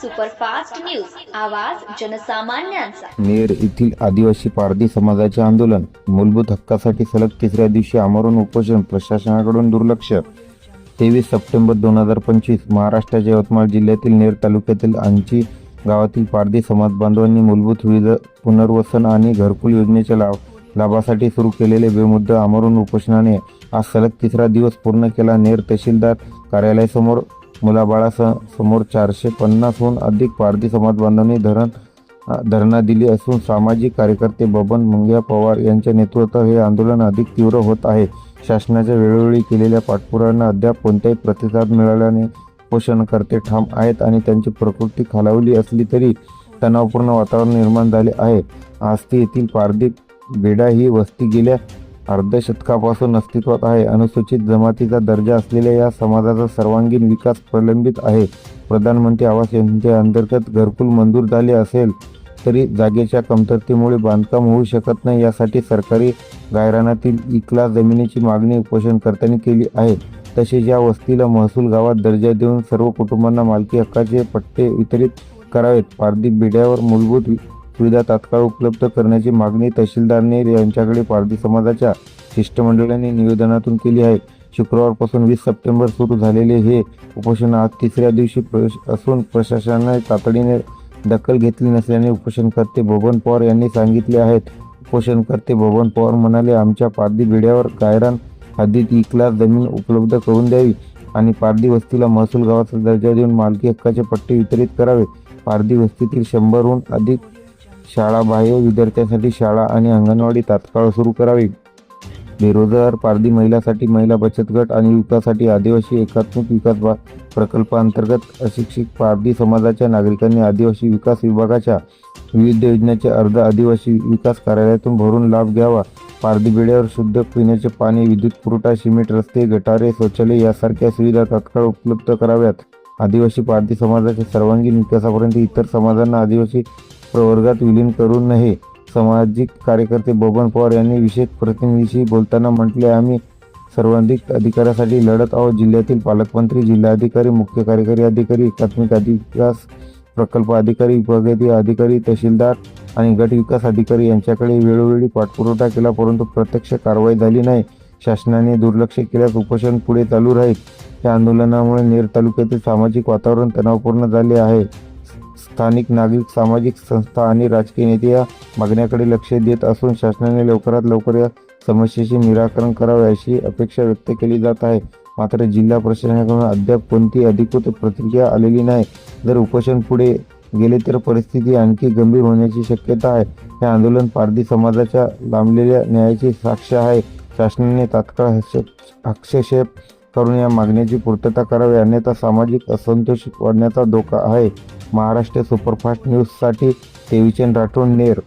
Superfast news. आवाज जनसामान्यांचा. नेर येथील आदिवासी पारधी समाजाचे आंदोलन मूलभूत हक्कासाठी सलग तिसऱ्या दिवशी आमरण उपोषण प्रशासनाकडून दुर्लक्ष. तेवीस सप्टेंबर दोन हजार पंचवीस महाराष्ट्राच्या यवतमाळ जिल्ह्यातील नेर तालुक्यातील आंची गावातील पारधी समाज बांधवांनी मूलभूत सुविधा पुनर्वसन आणि घरकुल योजनेच्या लाभ लाभासाठी सुरू केलेले बेमुद्द आमरण उपोषणाने आज सलग तिसरा दिवस पूर्ण केला नेर तहसीलदार कार्यालयासमोर मुलाबाळासह समोर चारशे पन्नासहून अधिक पारधी समाज बांधवांनी धरण धरणा दिली असून सामाजिक कार्यकर्ते बबन मुंग्या पवार यांच्या नेतृत्वात हे आंदोलन अधिक तीव्र होत आहे. शासनाच्या वेळोवेळी केलेल्या पाठपुराव्यांना अद्याप कोणताही प्रतिसाद मिळाल्याने पोषणकर्ते ठाम आहेत आणि त्यांची प्रकृती खालावली असली तरी तणावपूर्ण वातावरण निर्माण झाले आहे. आस्ती येथील पारधी बेडा ही वस्ती गेल्या अर्धशतकापासून अस्तित्वात आहे. अनुसूचित जमातीचा दर्जा असलेल्या या समाजाचा सर्वांगीण विकास प्रलंबित आहे. प्रधानमंत्री आवास योजनेअंतर्गत घरकुल मंजूर झाले असेल तरी जागेच्या कमतरतेमुळे बांधकाम होऊ शकत नाही. यासाठी सरकारी गायरानातील इकला जमिनीची मागणी उपोषणकर्त्यांनी केली आहे. तसेच या वस्तीला महसूल गावात दर्जा देऊन सर्व कुटुंबांना मालकी हक्काचे पट्टे वितरित करावेत. पारधी बिड्यावर मूलभूत सुविधा तात्काळ उपलब्ध करण्याची मागणी तहसीलदारने यांच्याकडे पारधी समाजाच्या शिष्टमंडळाने निवेदनातून केली आहे. शुक्रवारपासून वीस सप्टेंबर सुरू झालेले हे उपोषण आज तिसऱ्या दिवशी प्रवेश असून प्रशासनाने तातडीने दखल घेतली नसल्याने उपोषणकर्ते बबन पवार यांनी सांगितले आहेत उपोषणकर्ते बबन पवार म्हणाले आमच्या पारधी बेड्यावर गायरान हद्दीत इकला जमीन उपलब्ध करून द्यावी आणि पारधी वस्तीला महसूल गावाचा दर्जा देऊन मालकी हक्काचे पट्टे वितरित करावे. पारधी वस्तीतील शंभरहून अधिक शाळाबाह्य विद्यार्थ्यांसाठी शाळा आणि अंगणवाडी तात्काळ सुरू करावी. बेरोजगार पारधी महिलासाठी महिला बचत गट आणि युवकासाठी आदिवासी एकात्मिक विकास बा प्रकल्पांतर्गत अशिक्षित पारधी समाजाच्या नागरिकांनी आदिवासी विकास विभागाच्या विविध योजनेचे अर्ज आदिवासी विकास कार्यालयातून भरून लाभ घ्यावा. पारधी बेड्यावर शुद्ध पिण्याचे पाणी विद्युत पुरवठा सिमेंट रस्ते गटारे शौचालय यासारख्या सुविधा तात्काळ उपलब्ध कराव्यात. आदिवासी पारधी समाजाच्या सर्वांगीण विकासापर्यंत इतर समाजांना आदिवासी प्रवर्गात विलीन करू नये सामाजिक कार्यकर्ते बबन पवार यांनी विशेष प्रतिनिधीशी बोलताना म्हटले आम्ही सर्वाधिक अधिकारासाठी लढत आहोत. जिल्ह्यातील पालकमंत्री जिल्हाधिकारी मुख्य कार्यकारी अधिकारी एकात्मिक अधिकास प्रकल्प अधिकारी विभागीय अधिकारी तहसीलदार आणि गट विकास अधिकारी यांच्याकडे वेळोवेळी पाठपुरवठा केला परंतु प्रत्यक्ष कारवाई झाली नाही. शासनाने दुर्लक्ष केल्यास उपोषण पुढे चालू राहील. या आंदोलनामुळे नेर तालुक्यातील सामाजिक वातावरण तणावपूर्ण झाले आहे. स्थानिक नागरिक सामाजिक संस्था आणि राजकीय नेते या मागण्याकडे लक्ष देत असून शासनाने लवकरात लवकर या समस्येचे निराकरण करावे अशी अपेक्षा व्यक्त केली जात आहे. मात्र जिल्हा प्रशासनाकडून अद्याप कोणती अधिकृत प्रतिक्रिया आलेली नाही. जर उपोषण पुढे गेले तर परिस्थिती आणखी गंभीर होण्याची शक्यता आहे. हे आंदोलन पारधी समाजाच्या लांबलेल्या न्यायाची साक्ष आहे. शासनाने तात्काळ हस्तक्षेप हस्तक्षेप करून या मागण्याची पूर्तता करावी. अन्यथा सामाजिक असंतोष वाढण्याचा धोका आहे. महाराष्ट्र सुपरफास्ट न्यूजसाठी देवीचंद राठोड नेर